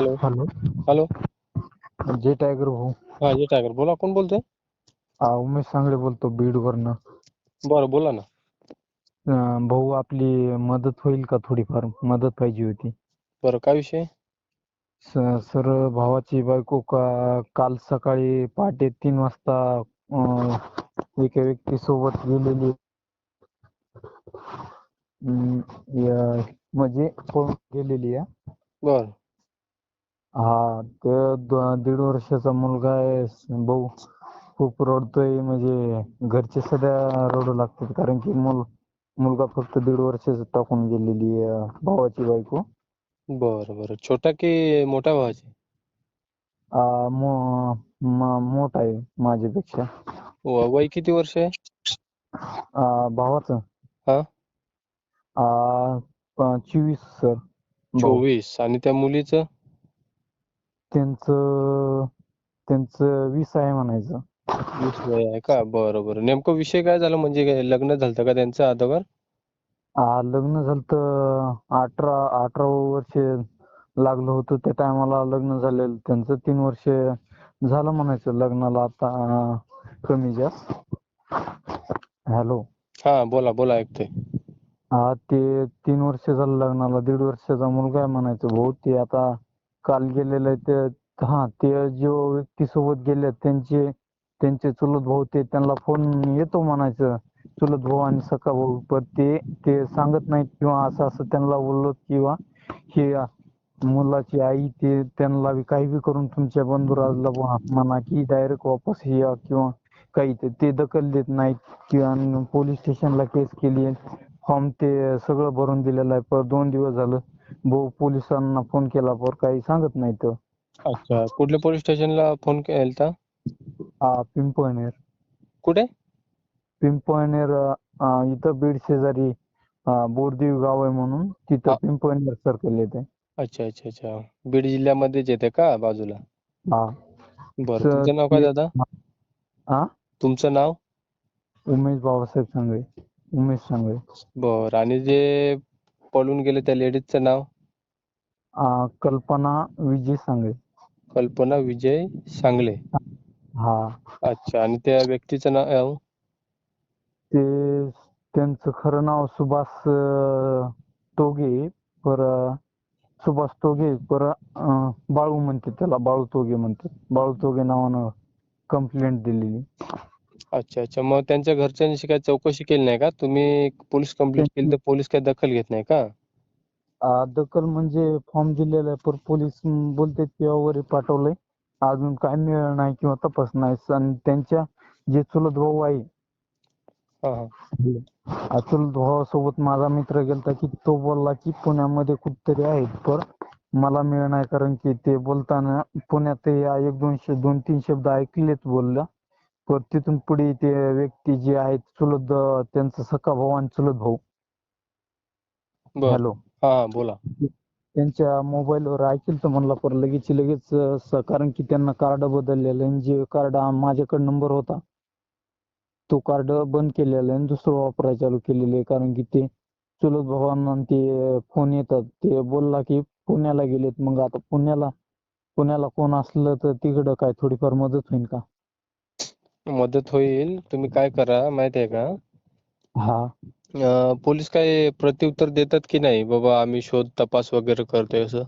Hello. Hello. Hello. जे tiger भाऊ. हा जे टायगर. बोला कोण बोलतोय? हा, उमेश सांगळे बोलतो बीडवरनं. बरं बोला ना. अं, भाऊ आपली मदत होईल का थोडीफार? मदत पाहिजे होती. बरं काय विषय? स- सर भावाची बायको का काल सकाळी पहाटे तीन वाजता अं, एका व्यक्ती सोबत गेलेली. अं, या- म्हणजे पळून गेलेली आहे बर. हा ते द- दीड वर्षाचा मुलगा आहे भाऊ. खूप रडतोय म्हणजे घरचे सध्या रडू लागतात कारण की मुल मुलगा फक्त दीड वर्षाचा टाकून गेलेली आहे भावाची बायको. बरं बरं. छोटा की मोठ्या भावाची? आ, मो- म- मोठा आहे माझ्यापेक्षा. व- वय किती वर्ष आहे? आ, भावाचं. हा? आ, प- चोवीस सर. चोवीस. आणि त्या मुलीचं? त्यांचं त्यांचं वीस आहे म्हणायचं. वीस वय आहे का? बरं बरं. नेमकं विषय काय झाला? म्हणजे काय लग्न झालं का त्यांचं अगोदर आ, लग्न झालं तर अठरा अठरा वर्ष लागलं होतं त्या टायमाला लग्न झालेलं. त्यांचं तीन वर्ष झालं म्हणायचं लग्नाला आता कमी जास्त. हॅलो? हा बोला बोला ऐकतोय. हा ते तीन वर्ष झालं लग्नाला. दीड वर्षाचा मुलगा आहे म्हणायचं. भाऊ ते आता काल गेलेले ते हा ते जो व्यक्ती सोबत गेले त्यांचे त्यांचे चुलत भाऊ ते त्यांना फोन येतो म्हणायचं चुलत भाऊ आणि सखा भाऊ. पण ते ते सांगत नाहीत किंवा असं असं त्यांना बोललो किंवा हे मुलाची आई ते त्यांना काही बी करून तुमच्या बंधुराजला म्हणा की डायरेक्ट वापस या किंवा काही ते ते दखल देत नाहीत किंवा पोलीस स्टेशनला केस केली फॉर्म ते सगळं भरून दिलेलं आहे. पर दोन दिवस झालं भाऊ पोलिसांना फोन केला पर काही सांगत नाहीत अच्छा कुठल्या पोलीस स्टेशनला फोन केलता? हा पिंपळनेर. कुठे? पिंपळनेर अं, इथं बीड शेजारी अं, बोरदेव गाव आहे म्हणून तिथं हा. पिंपळनेर सर्कल येते. अच्छा अच्छा अच्छा. बीड जिल्ह्यामध्येच येते का बाजूला? हा. बरं तर तुमचं नाव काय दादा? हा? तुमचं नाव? उमेश बाबासाहेब सांगळे उमेश सांगळे बरं आणि जे पळून गेले त्या लेडीजचं नाव? अं, कल्पना विजय सांगळे. कल्पना विजय सांगले हा. अच्छा आणि त्या व्यक्तीचं नाव ते त्यांचं खरं नाव सुभाष अं, तोगे. पर सुभाष तोगे पर अं, बाळू म्हणते त्याला बाळू तोगे म्हणतात. बाळू तोगे नावानं कंप्लेंट दिलेली. अच्छा अच्छा. मग त्यांच्या घरच्यांशी काही चौकशी केली नाही का? तुम्ही पोलीस कंप्लेंट केली तर पोलीस काही दखल घेत नाही का? दखल म्हणजे फॉर्म दिलेला आहे. पण पोलीस बोलतात की वगैरे पाठवलंय. अजून काय मिळालं नाही किंवा तपास नाही. आणि त्यांच्या जे चुलत भाऊ आहे. हा हा. चुलत भावासोबत माझा मित्र गेलता की तो बोलला की पुण्यामध्ये कुठतरी आहेत. पण मला मिळ नाही कारण की ते बोलताना पुण्यात एक दोन श- दोन तीन शब्द ऐकलेत बोलला पण तिथून पुढे ते व्यक्ती जे आहेत चुलत अं, त्यांचा सखा भाऊ आणि चुलत भाऊ. बर. हॅलो. हा बोला. त्यांच्या मोबाईलवर ऐकेल तर म्हणला पर लगेच लगेच अं, स- कारण की त्यांना कार्ड बदललेलं आणि जे कार्ड माझ्याकडे नंबर होता तो कार्ड बंद केलेला आहे आणि दुसरं वापरायला चालू केलेलं आहे. कारण की ते चुलत भावांना आणि ते फोन येतात. ते बोलला की पुण्याला गेलेत. मग आता पुण्याला पुण्याला कोण असलं तर तिकडं काय थोडीफार मदत होईल का? मदत होईल. तुम्ही काय करा माहिती आहे का? हा. अं, पोलीस काय प्रत्युत्तर देतात की नाही? बाबा आम्ही शोध तपास वगैरे करतोय असं?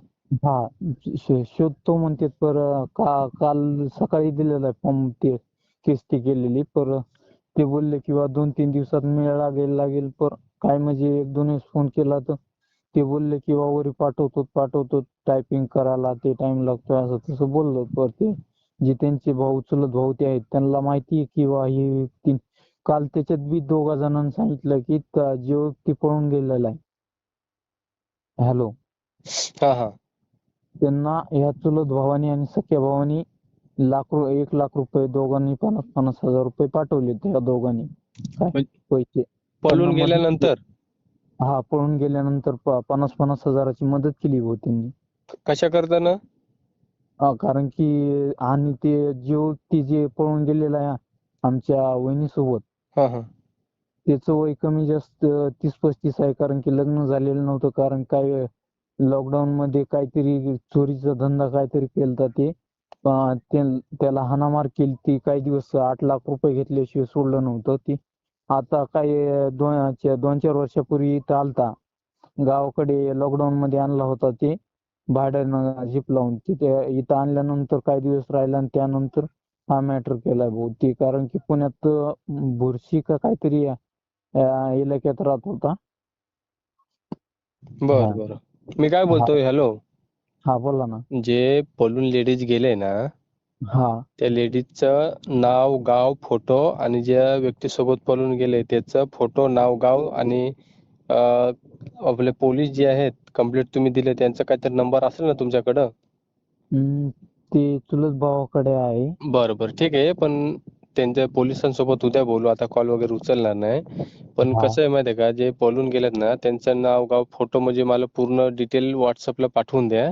हा. श- शोधतो म्हणते पर का काल सकाळी दिलेला आहे फॉर्म ते केस ती केलेली पर ते बोलले किंवा दोन तीन दिवसात मिळ लागेल लागेल पर काय म्हणजे एक दोन वेळेस फोन केला तर ते बोलले की वावरी पाठवतो पाठवतो टायपिंग करायला ते टाइम लागतो असं तसं बोललो पर ते जे त्यांचे भाऊ चुलत भाऊ ते आहेत त्यांना माहिती आहे किंवा ही व्यक्ती काल त्याच्यात बी दोघा जणांनी सांगितलं की जो व्यक्ती पळून गेलेला आहे. हॅलो हा हा. त्यांना ह्या चुलत भावानी आणि सख्या भावानी लाख एक लाख रुपये दोघांनी पन्नास पन्नास हजार रुपये पाठवले त्या दोघांनी. काय? पैसे. पळून गेल्यानंतर? हा पळून गेल्यानंतर पन्नास पन्नास हजाराची मदत केली हो त्यांनी. कशा करताना हा, कारण की आणि ते जो व्यक्ती जे पळून गेलेला आहे आमच्या वहिनीसोबत हा हा. त्याचं वय कमी जास्त तीस पस्तीस आहे कारण की लग्न झालेलं नव्हतं कारण काय लॉकडाऊन मध्ये काहीतरी चोरीचा धंदा काहीतरी केलता ते. अं, ते- त्याला हाणामार केलती काही दिवस आठ लाख रुपये घेतल्याशिवाय सोडलं नव्हतं ते. आता काही दोन च्या- दोन चार वर्षापूर्वी इथं आलता. गावाकडे लॉकडाऊन मध्ये आणला होता ते. भाड्यानं जीप लावून तिथे इथं आणल्यानंतर काही दिवस राहिला आणि त्यानंतर हा मॅटर केलाय भाऊ. ते कारण की पुण्यात बुरशी का काहीतरी इलाक्यात राहत होता. बर. बर. मी काय बोलतोय? हॅलो हा बोला ना. जे पळून लेडीज गेले ना हा. त्या लेडीजचं नाव गाव फोटो आणि ज्या व्यक्तीसोबत पळून गेले त्याचं फोटो नाव गाव आणि आपले पोलीस जे आहेत कंप्लेंट तुम्ही दिले त्यांचा काहीतरी नंबर असेल ना तुमच्याकडं? हम्म, ते चुलत भावाकडे आहे. बरं बरं. ठीक आहे पण त्यांच्या पोलिसांसोबत उद्या बोलू. आता कॉल वगैरे उचलणार नाही. पण हा. कसं आहे माहिती आहे का जे पळून गेलेत ना त्यांचं नाव गाव फोटो म्हणजे मला पूर्ण डिटेल व्हॉट्सअपला पाठवून द्या.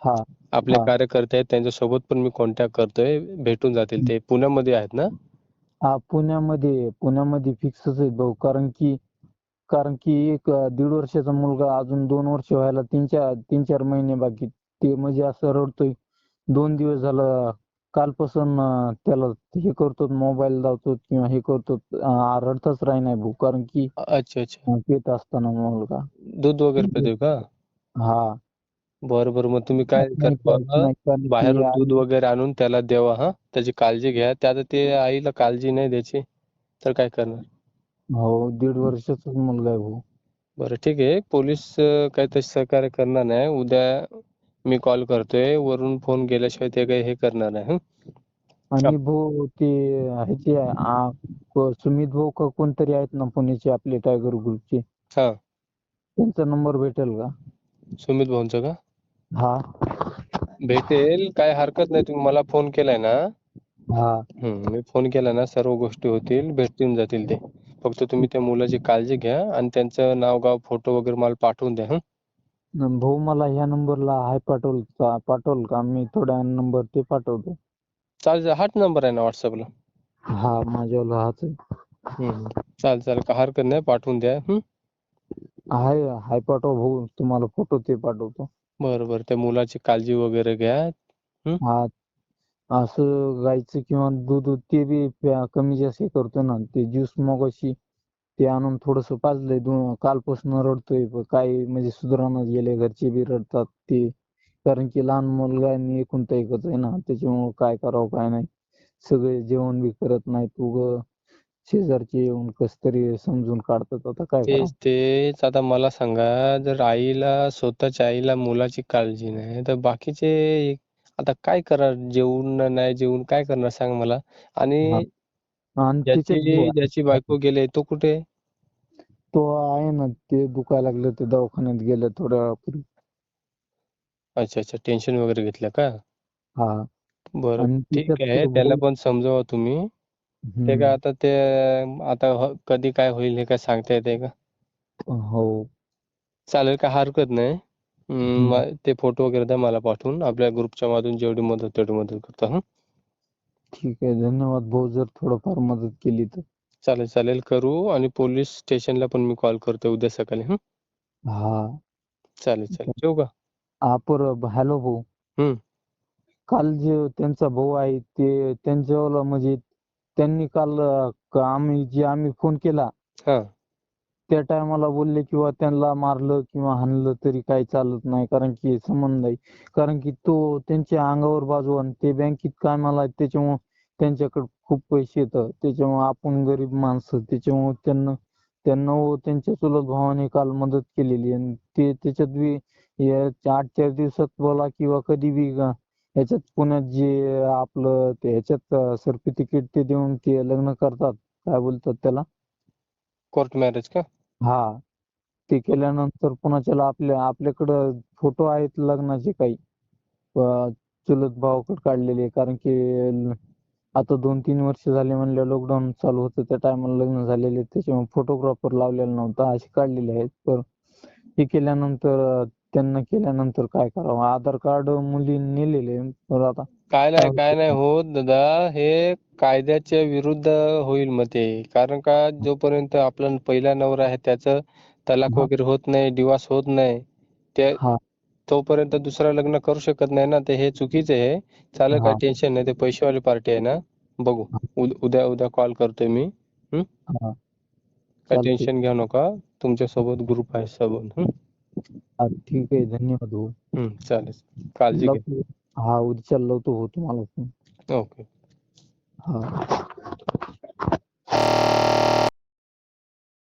हा. आपले हा. कार्यकर्ते आहेत त्यांच्यासोबत पण मी कॉन्टॅक्ट करतोय. भेटून जातील ते. पुण्यामध्ये आहेत ना? हा पुण्यामध्ये पुण्यामध्ये फिक्सच आहे भाऊ. कारण की कारण की एक दीड वर्षाचा मुलगा अजून दोन वर्ष व्हायला तीन चार तीन चार महिने बाकी ते म्हणजे असं रडतोय. दोन दिवस झालं कालपासून त्याला हे करतो मोबाईल लावतो किंवा हे करतो रडताच राही नाही भाऊ कारण की अच्छा अच्छा. पित असताना मुलगा. दूध वगैरे पितोय का? हा. बरं बरं. मग तुम्ही काय आ- दूध वगैरे आणून त्याला द्यावा हा? त्याची काळजी घ्या. त्यात ते आईला काळजी नाही द्यायची. तर काय करणार? हो दीड वर्षाचाच मुलगा आहे भाऊ. बरं ठीक आहे. पोलीस अं, काही तसे सहकार्य करणार नाही. उद्या मी कॉल करतोय. वरून फोन गेल्याशिवाय ते काही हे करणार नाही हं? आणि भाऊ ते ह्याचे आ, क- सुमित भाऊ का कोणतरी आहेत ना पुण्याचे आपले टायगर ग्रुपचे हा. त्यांचा नंबर भेटेल का? सुमित भाऊंचं का? हा. भेटेल. काय हरकत नाही. तुम्ही मला फोन केलाय ना. हा. मी फोन केला ना सर्व गोष्टी होतील भेटून जातील ते. फक्त तुम्ही त्या मुलाची काळजी घ्या आणि त्यांचं नाव गाव फोटो वगैरे मला पाठवून द्या हं. भाऊ मला ह्या नंबरला हाय पाठवल का पाठवल का? मी थोड्या नंबर ते पाठवतो. चालेल हाच नंबर आहे ना व्हॉट्सअपला हा माझ्यावाला हाच आहे. चालेल चालेल काय हरकत नाही पाठवून द्या हं. हाय हाय पाठव भाऊ तुम्हाला फोटो ते पाठवतो. बरं बरं त्या मुलाची काळजी वगैरे घ्या हा असं गाईचं किंवा दूध ते बी प्या- कमी जास्त हे करतो ना ते ज्यूस मगाशी ते आणून थोडस पाजलंय कालपासून रडतोय प- काय म्हणजे सुधारणा गेले घरचे बी रडतात ते. कारण की लहान मुलगा आणि एकुलता एकच आहे ना त्याच्यामुळं काय करावं काय नाही. सगळे जेवण बी करत नाहीत उग शेजारचे येऊन कस तरी समजून काढतात आता काय तेच तेच. आता मला सांगा जर आईला स्वतःच्या आईला मुलाची काळजी नाही तर बाकीचे आता काय करणार जेवून नाही जेवून काय करणार सांग मला? हा. आणि ज्याची बायको गेले तो कुठे तो आहे ना ते दुखायला लागलं ते दवाखान्यात गेलं थोड्या वेळापूर्वी. अच्छा अच्छा. टेन्शन वगैरे घेतलं का? हा. बरं आणि ठीक त्याच्यात आहे. तो त्याला पण समजावा तुम्ही. ते हम्म, काय आता ते आता ह- कधी काय होईल हे काय सांगता येते का? हो. चालेल काय हरकत नाही. हम्म. म- ते फोटो वगैरे द्या मला पाठवून. आपल्या ग्रुपच्या मधून जेवढी मदत तेवढी मदत करतो हं. ठीक आहे. धन्यवाद भाऊ. जर थोडंफार मदत केली तर. चालेल चालेल. करू आणि पोलीस स्टेशनला पण मी कॉल करतो उद्या सकाळी हं. हा. चालेल चालेल. ठेवू का? हा पर हॅलो भाऊ. हम्म. काल जे त्यांचा भाऊ आहे ते त्यांच्यावाला म्हणजे त्यांनी काल अं, क- आम्ही जे आम्ही फोन केला हा. त्या टायमाला बोलले किंवा त्यांना मारलं किंवा हाणलं तरी काही चालत नाही कारण की संबंध आहे. कारण की तो त्यांच्या अंगावर बाजू आणि ते बँकेत कामाला आहेत त्याच्यामुळं त्यांच्याकडे खूप पैसे येतात. त्याच्यामुळे आपण गरीब माणसं त्याच्यामुळे त्यांना त्यांना व त्यांच्या चुलत भावाने काल मदत केलेली आणि ते त्याच्यात बी या आठ चार दिवसात बोला किंवा कधी बी याच्यात पुण्यात जे आपलं ते ह्याच्यात सर्टिफिकेट ते देऊन ते लग्न करतात. काय बोलतात त्याला? कोर्ट मॅरेज का? हा. ते केल्यानंतर पुन्हा त्याला आपल्या आपल्याकडं फोटो आहेत लग्नाचे काही. अं, चुलत भावाकडे काढलेले कारण की आता दोन तीन वर्ष झाले म्हणले लॉकडाऊन चालू होतं. त्या टायमाला लग्न झालेले त्याच्यामुळे फोटोग्राफर लावलेला नव्हता. असे काढलेले आहेत. पण हे केल्यानंतर अं, त्यांना केल्यानंतर काय करावं? आधार कार्ड मुली नेलेले पण आता काय नाही काय नाही. होत दादा हे कायद्याच्या विरुद्ध होईल मग ते. कारण का जोपर्यंत आपला पहिला नवरा आहे त्याचं तलाक हा. वगैरे होत नाही डिवोर्स होत नाही ते हा. तोपर्यंत दुसरं लग्न करू शकत नाही ना ते हे चुकीचं आहे. चालेल काय हा. टेन्शन नाही ते पैसेवाली पार्टी आहे ना. बघू. उद- उद्या उद्या कॉल करतोय मी. हा. काय चालतंय. टेन्शन घेऊ नका. तुमच्यासोबत ग्रुप आहे हा, ठीक आहे. धन्यवाद हम्म चालेल. काळजी लावतो. हा उद्या चाललो होतो हो तुम्हाला ओके. हा.